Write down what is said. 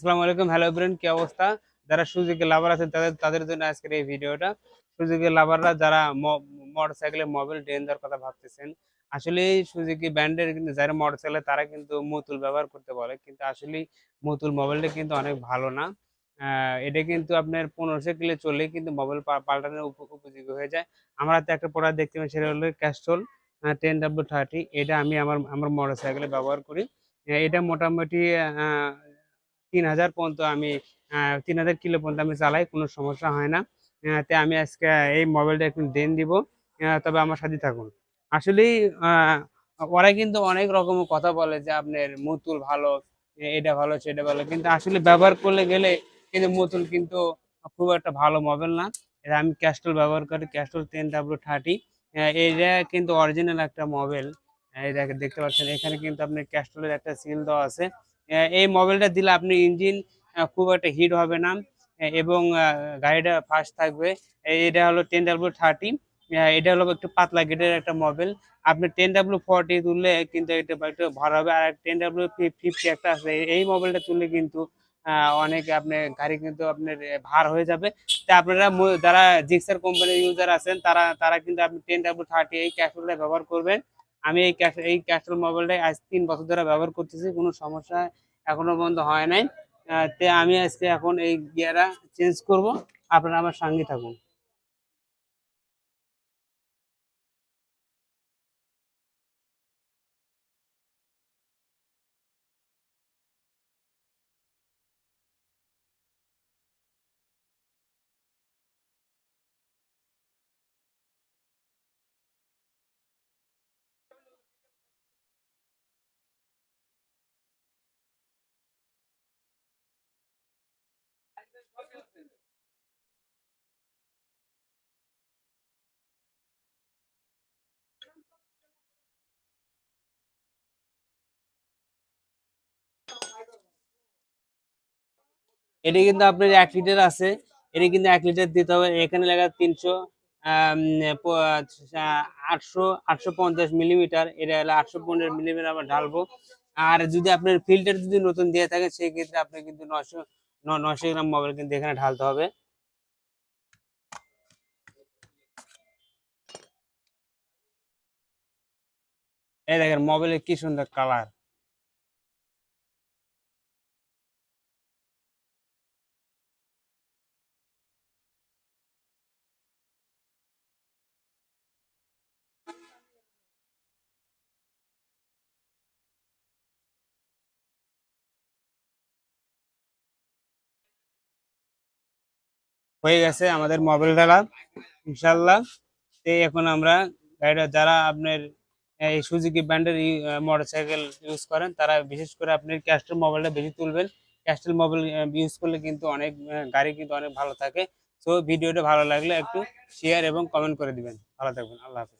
আসসালামু আলাইকুম। Hello brain কি অবস্থা? যারা সুজুকি লাভার আছেন, তাদের তাদের জন্য আজকের এই ভিডিওটা। সুজুকি লাভাররা যারা মোটরসাইকেলে মোবাইল ড্রেন দেওয়ার কথা ভাবতেছেন, আসলে সুজুকি ব্র্যান্ডের কিন্তু যারা মোটরসাইকেল তারা কিন্তু মুতুল ব্যবহার করতে বলে। কিন্তু আসলে মুতুল মোবাইলটা কিন্তু অনেক ভালো না। এটা কিন্তু আপনার পনেরোশো কিলো চললে কিন্তু মোবাইল পাল্টানোর উপযোগী হয়ে যায়। আমরা তো একটা প্রোডাক্ট দেখতে পাই সেটা হলো ক্যাস্ট্রল টেন ডাব্লু থার্টি এটা আমি আমার আমার মোটরসাইকেলে ব্যবহার করি। এটা মোটামুটি তিন হাজার পর্যন্ত আমি তিন হাজার কিলো পর্যন্ত আমি চালাই, কোনো সমস্যা হয় না। তাই আমি আজকে এই মোবাইলটা একটু দেন দিব। তবে আমার সাথে থাকুন। আসলেই ওরা কিন্তু অনেক রকম কথা বলে যে আপনার মুতুল ভালো এটা ভালো, সেটা ভালো। কিন্তু আসলে ব্যবহার করলে গেলে কিন্তু মুতুল কিন্তু খুব একটা ভালো মোবাইল না। এটা আমি ক্যাস্টল ব্যবহার করি ক্যাস্টল টেন ডাব্লু থার্টি এটা কিন্তু অরিজিনাল একটা মোবাইল দেখে, দেখতে পাচ্ছেন, এখানে কিন্তু আপনার ক্যাস্টলের একটা সিল দেওয়া আছে। এই মোবাইলটা দিলে আপনি ইঞ্জিন খুব একটা হিট হবে না এবং গাড়িটা ফাস্ট থাকবে। এটা হলো টেন ডাব্লু থার্টি এটা হলো একটু পাতলা গেটের একটা মোবাইল। আপনি টেন ডাব্লু ফোরটি তুললে কিন্তু এটা একটু ভালো হবে। আর টেন ডাব্লু ফিফটি একটা আছে, এই- মোবাইলটা তুললে কিন্তু অনেক আপনার গাড়ি কিন্তু আপনার ভার হয়ে যাবে। তা আপনারা যারা জিক্সার কোম্পানির ইউজার আছেন, তারা তারা কিন্তু আপনি টেন ডাব্লু থার্টি এই ক্যাশটা ব্যবহার করবেন। আমি এই ক্যাশ এই ক্যাশল মোবাইলটাই আজ তিন বছর ধরে ব্যবহার করতেছি, কোনো সমস্যা এখনও পর্যন্ত হয় নাই। তে আমি আজকে এখন এই গিয়ারা চেঞ্জ করব। আপনারা আমার সঙ্গে থাকুন। এটি কিন্তু আপনার এক লিটার আছে। এটি কিন্তু এক লিটার দিতে হবে। এখানে লেখা তিনশো আটশো আটশো পঞ্চাশ মিলিমিটার। এটা হলো আটশো পনেরো মিলিমিটার আমরা ঢালবো। আর যদি আপনার ফিল্টার যদি নতুন দিয়ে থাকে সেই ক্ষেত্রে আপনি কিন্তু নশো নশো গ্রাম মোবাইল কিন্তু এখানে ঢালতে হবে। এই দেখেন, মোবাইলের কি সুন্দর কালার হয়ে গেছে আমাদের মোবাইল ঢালা ইনশাল্লাহ তো এখন আমরা গাড়িটা, যারা আপনার এই সুজুকি ব্র্যান্ডের মোটরসাইকেল ইউজ করেন, তারা বিশেষ করে আপনি ক্যাস্টেল মোবাইলটা বেশি তুলবেন। ক্যাস্টেল মোবাইল ইউজ করলে কিন্তু অনেক গাড়ি কিন্তু অনেক ভালো থাকে। তো ভিডিওটা ভালো লাগলে একটু শেয়ার এবং কমেন্ট করে দিবেন। ভালো থাকবেন। আল্লাহ হাফেজ।